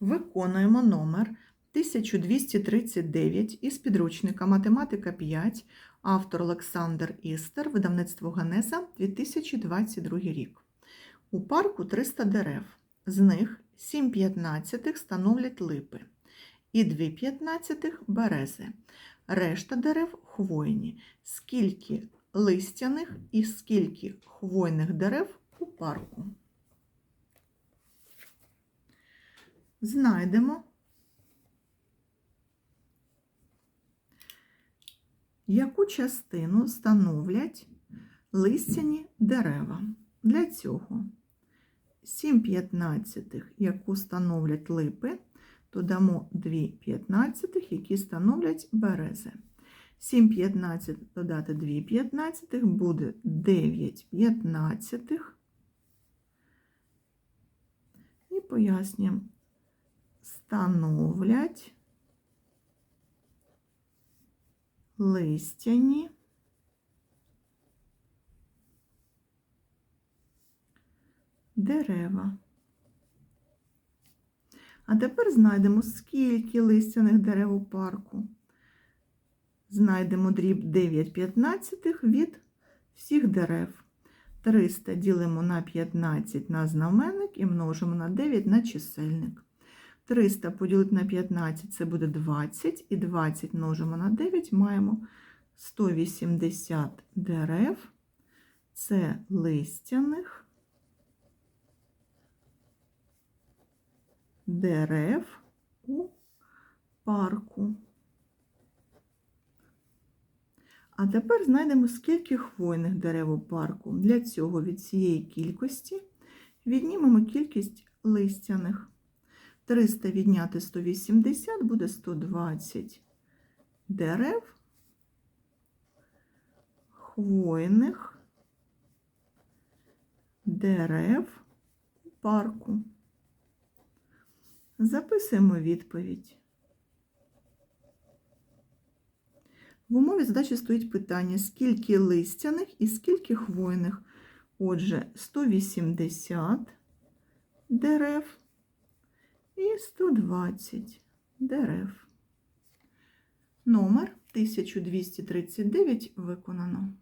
Виконуємо номер 1239 із підручника Математика 5, автор Олександр Істер, видавництво Генеза, 2022 рік. У парку 300 дерев, з них 7 п'ятнадцятих становлять липи і 2 п'ятнадцятих – берези. Решта дерев хвойні. Скільки листяних і скільки хвойних дерев у парку? Знайдемо, яку частину становлять листяні дерева. Для цього 7 п'ятнадцятих, яку становлять липи, додамо 2 п'ятнадцятих, які становлять берези. 7 п'ятнадцятих додати 2 п'ятнадцятих буде 9 п'ятнадцятих. І пояснюємо, становлять листяні дерева. А тепер знайдемо, скільки листяних дерев у парку. Знайдемо дріб 9 п'ятнадцятих від всіх дерев. 300 ділимо на 15 на знаменник і множимо на 9 на чисельник. 300 поділити на 15 це буде 20, і 20 множимо на 9, маємо 180 дерев. Це листяних дерев у парку. А тепер знайдемо, скільки хвойних дерев у парку. Для цього від цієї кількості віднімемо кількість листяних. 300 відняти 180 буде 120 дерев хвойних дерев у парку. Записуємо відповідь. В умові задачі стоїть питання, скільки листяних і скільки хвойних. Отже, 180 дерев і 120 дерев. Номер 1239 виконано.